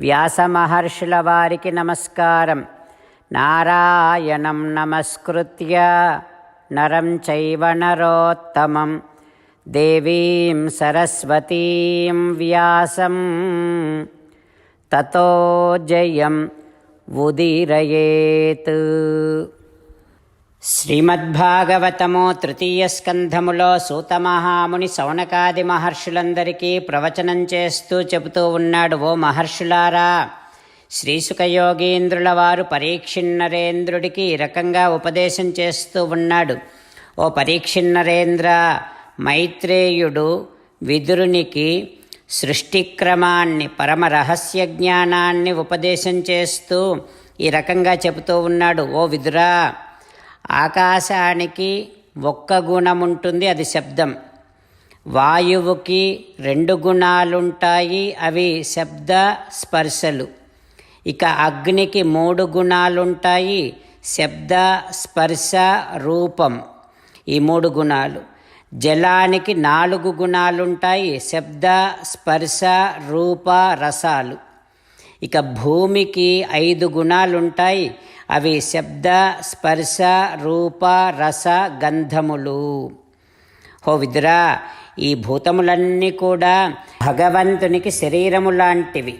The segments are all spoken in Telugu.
వ్యాస మహర్షుల వారికి నమస్కారం. నారాయణం నమస్కృత్య. నరం చైవ నరోత్తమం. దేవీం సరస్వతీం వ్యాసం. తతో జయం ఉదీరయేత్. శ్రీమద్భాగవతము తృతీయ స్కంధములో సూతమహాముని సౌనకాది మహర్షులందరికీ ప్రవచనం చేస్తూ చెబుతూ ఉన్నాడు ఓ మహర్షులారా. శ్రీసుఖయోగీంద్రుల వారు పరీక్షిన్నరేంద్రుడికి ఈ రకంగా ఉపదేశం చేస్తూ ఉన్నాడు. ఓ పరీక్షిన్నరేంద్ర మైత్రేయుడు విదురునికి సృష్టిక్రమాన్ని పరమ రహస్య జ్ఞానాన్ని ఉపదేశం చేస్తూ ఈ రకంగా చెబుతూ ఉన్నాడు. ఓ విదురా ఆకాశానికి ఒక్క గుణం ఉంటుంది అది శబ్దం. వాయువుకి రెండు గుణాలుంటాయి అవి శబ్ద స్పర్శలు. ఇక అగ్నికి మూడు గుణాలుంటాయి శబ్ద స్పర్శ రూపం. ఈ మూడు గుణాలు. జలానికి నాలుగు గుణాలుంటాయి శబ్ద స్పర్శ రూప రసాలు. ఇక భూమికి ఐదు గుణాలుంటాయి అవి శబ్ద స్పర్శ రూప రస గంధములు. హో విదురా ఈ భూతములన్నీ కూడా భగవంతునికి శరీరము లాంటివి.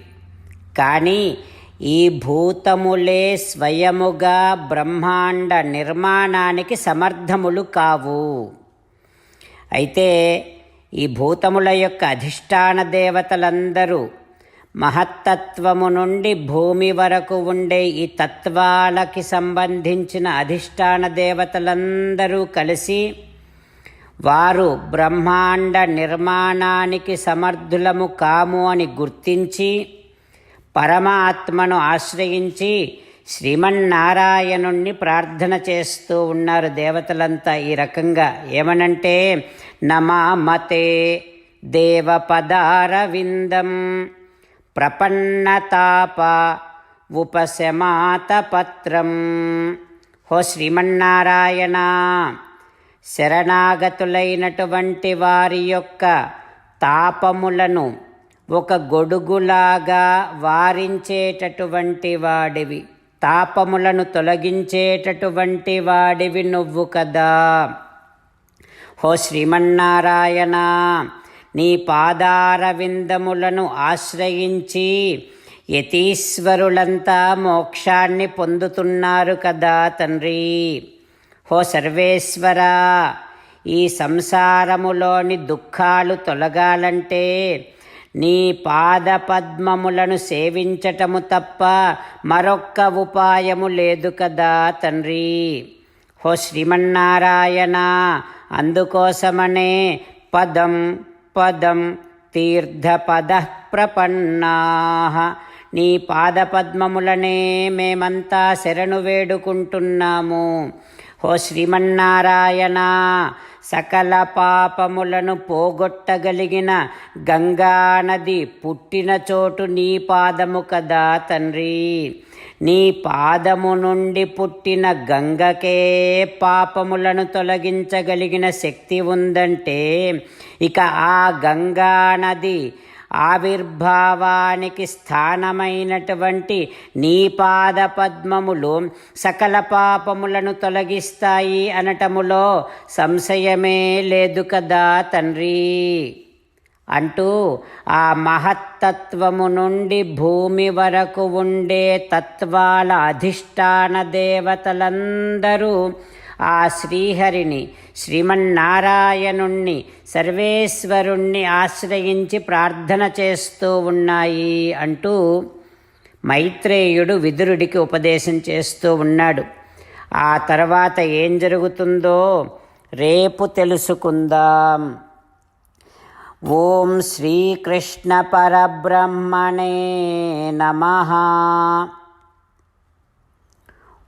కానీ ఈ భూతములే స్వయముగా బ్రహ్మాండ నిర్మాణానికి సమర్థములు కావు. అయితే ఈ భూతముల యొక్క అధిష్టాన దేవతలందరూ మహత్తత్వము నుండి భూమి వరకు ఉండే ఈ తత్వాలకి సంబంధించిన అధిష్టాన దేవతలందరూ కలిసి వారు బ్రహ్మాండ నిర్మాణానికి సమర్థులము కాము అని గుర్తించి పరమాత్మను ఆశ్రయించి శ్రీమన్నారాయణుణ్ణి ప్రార్థన చేస్తూ ఉన్నారు దేవతలంతా ఈ రకంగా. ఏమనంటే నమామతే దేవపదారవిందం. ప్రపన్నతాప ఉపశమాత పత్రం హో శ్రీమన్నారాయణ శరణాగతులైనటువంటి వారి యొక్క తాపములను ఒక గొడుగులాగా వారించేటటువంటి వాడివి. తాపములను తొలగించేటటువంటి వాడివి నువ్వు కదా. హో శ్రీమన్నారాయణ నీ పాదార విందములను ఆశ్రయించి యతీశ్వరులంతా మోక్షాన్ని పొందుతున్నారు కదా తండ్రి. హో సర్వేశ్వర ఈ సంసారములోని దుఃఖాలు తొలగాలంటే నీ పాద పద్మములను సేవించటము తప్ప మరొక్క ఉపాయము లేదు కదా తండ్రి. హో శ్రీమన్నారాయణ అందుకోసమనే పదం. పదం తీర్థపద ప్రపన్నా. నీ పాదపద్మములనే మేమంతా శరణు వేడుకుంటున్నాము. ఓ శ్రీమన్నారాయణ సకల పాపములను పోగొట్టగలిగిన గంగానది పుట్టిన చోటు నీ పాదము కదా తండ్రి. నీ పాదము నుండి పుట్టిన గంగకే పాపములను తొలగించగలిగిన శక్తి ఉందంటే ఇక ఆ గంగా నది ఆవిర్భావానికి స్థానమైనటువంటి నీ పాద పద్మములు సకల పాపములను తొలగిస్తాయి అనటములో సంశయమే లేదు కదా తండ్రి. అంటూ ఆ మహత్తత్వము నుండి భూమి వరకు ఉండే తత్వాల అధిష్టాన దేవతలందరూ ఆ శ్రీహరిని శ్రీమన్నారాయణుణ్ణి సర్వేశ్వరుణ్ణి ఆశ్రయించి ప్రార్థన చేస్తూ ఉన్నాయి అంటూ మైత్రేయుడు విదురుడికి ఉపదేశం చేస్తూ ఉన్నాడు. ఆ తర్వాత ఏం జరుగుతుందో రేపు తెలుసుకుందాం. ఓం శ్రీకృష్ణ పరబ్రహ్మణే నమ.